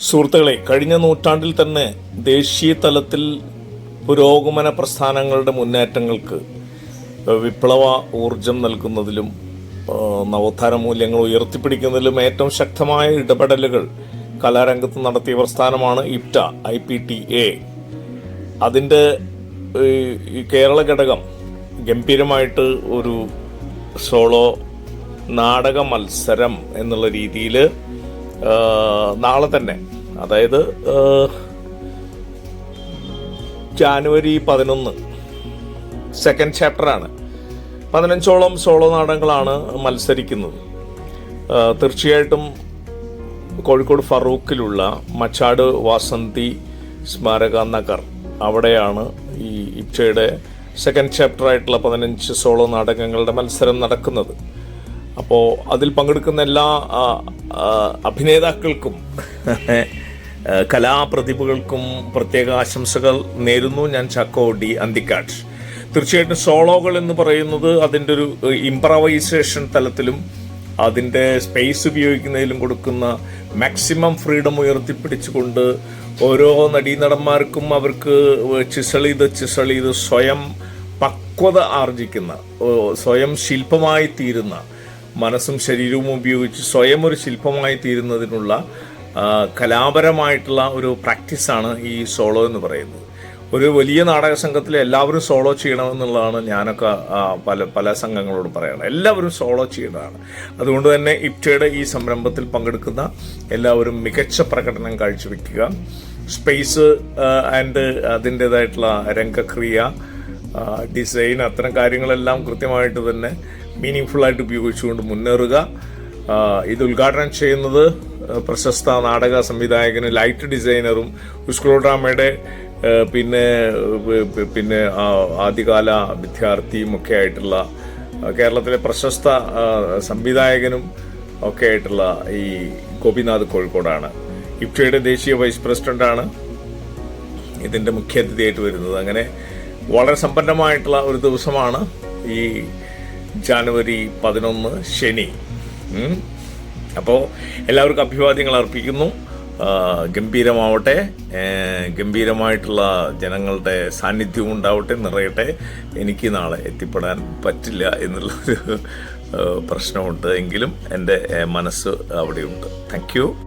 സുഹൃത്തുക്കളെ കഴിഞ്ഞ നൂറ്റാണ്ടിൽ തന്നെ ദേശീയ തലത്തിൽ പുരോഗമന പ്രസ്ഥാനങ്ങളുടെ മുന്നേറ്റങ്ങൾക്ക് വിപ്ലവ ഊർജം നൽകുന്നതിലും നവോത്ഥാന മൂല്യങ്ങൾ ഉയർത്തിപ്പിടിക്കുന്നതിലും ഏറ്റവും ശക്തമായ ഇടപെടലുകൾ കലാരംഗത്ത് നടത്തിയ പ്രസ്ഥാനമാണ് IPTA I P T A. അതിന്റെ കേരള ഘടകം ഗംഭീരമായിട്ട് ഒരു സോളോ നാടക മത്സരം എന്നുള്ള രീതിയിൽ നാളെ തന്നെ. അതായത് ജാനുവരി പതിനൊന്ന്. സെക്കൻഡ് ചാപ്റ്ററാണ് പതിനഞ്ചോളം സോളോ നാടകങ്ങളാണ് മത്സരിക്കുന്നത്. തീർച്ചയായിട്ടും കോഴിക്കോട് ഫറൂഖിലുള്ള മച്ചാട് വാസന്തി സ്മാരക നഗർ അവിടെയാണ് ഈ ഇപ്ചയുടെ സെക്കൻഡ് ചാപ്റ്ററായിട്ടുള്ള പതിനഞ്ച് സോളോ നാടകങ്ങളുടെ മത്സരം നടക്കുന്നത്. അപ്പോൾ അതിൽ പങ്കെടുക്കുന്ന എല്ലാ അഭിനേതാക്കൾക്കും കലാപ്രതിഭകൾക്കും പ്രത്യേക ആശംസകൾ നേരുന്നു. ഞാൻ ചാക്കോ ഡി അന്തിക്കാട്. തീർച്ചയായിട്ടും സോളോകൾ എന്ന് പറയുന്നത് അതിന്റെ ഒരു ഇംപ്രവൈസേഷൻ തലത്തിലും അതിന്റെ സ്പേസ് ഉപയോഗിക്കുന്നതിലും കൊടുക്കുന്ന മാക്സിമം ഫ്രീഡം ഉയർത്തിപ്പിടിച്ചുകൊണ്ട് ഓരോ നടീനടന്മാർക്കും അവർക്ക് ചിസൾ ചെയ്ത് ചിസൾ ചെയ്ത് സ്വയം പക്വത ആർജിക്കുന്ന സ്വയം ശില്പമായി തീരുന്ന മനസ്സും ശരീരവും ഉപയോഗിച്ച് സ്വയം ഒരു ശില്പമായി തീരുന്നതിനുള്ള കലാപരമായിട്ടുള്ള ഒരു പ്രാക്ടീസാണ് ഈ സോളോ എന്ന് പറയുന്നത്. ഒരു വലിയ നാടക സംഘത്തിൽ എല്ലാവരും സോളോ ചെയ്യണമെന്നുള്ളതാണ് ഞാനൊക്കെ പല പല സംഘങ്ങളോട് പറയണം എല്ലാവരും സോളോ ചെയ്യേണ്ടതാണ്. അതുകൊണ്ട് തന്നെ ഇപ്റ്റയുടെ ഈ സംരംഭത്തിൽ പങ്കെടുക്കുന്ന എല്ലാവരും മികച്ച പ്രകടനം കാഴ്ചവെക്കുക. സ്പേസ് ആൻഡ് അതിന്റെതായിട്ടുള്ള രംഗക്രിയ ഡിസൈൻ അത്തരം കാര്യങ്ങളെല്ലാം കൃത്യമായിട്ട് തന്നെ മീനിങ് ഫുള്ളായിട്ട് ഉപയോഗിച്ചുകൊണ്ട് മുന്നേറുക. ഇത് ഉദ്ഘാടനം ചെയ്യുന്നത് പ്രശസ്ത നാടക സംവിധായകനും ലൈറ്റ് ഡിസൈനറും സ്കൂൾ ഡ്രാമയുടെ പിന്നെ പിന്നെ ആദ്യകാല വിദ്യാർത്ഥിയും ഒക്കെ ആയിട്ടുള്ള കേരളത്തിലെ പ്രശസ്ത സംവിധായകനും ഒക്കെ ആയിട്ടുള്ള ഈ ഗോപിനാഥ് കോഴിക്കോടാണ്. ഇപ്റ്റയുടെ ദേശീയ വൈസ് പ്രസിഡന്റാണ് മുഖ്യ അതിഥിയായിട്ട് വരുന്നത്. അങ്ങനെ വളരെ സമ്പന്നമായിട്ടുള്ള ഒരു ദിവസമാണ് ഈ ജാനുവരി പതിനൊന്ന് ശനി. അപ്പോൾ എല്ലാവർക്കും അഭിവാദ്യങ്ങൾ അർപ്പിക്കുന്നു. ഗംഭീരമാവട്ടെ. ഗംഭീരമായിട്ടുള്ള ജനങ്ങളുടെ സാന്നിധ്യവും ഉണ്ടാവട്ടെ നിറയട്ടെ. എനിക്ക് നാളെ എത്തിപ്പെടാൻ പറ്റില്ല എന്നുള്ളൊരു പ്രശ്നമുണ്ട് എങ്കിലും എന്റെ മനസ്സ് അവിടെയുണ്ട്. Thank you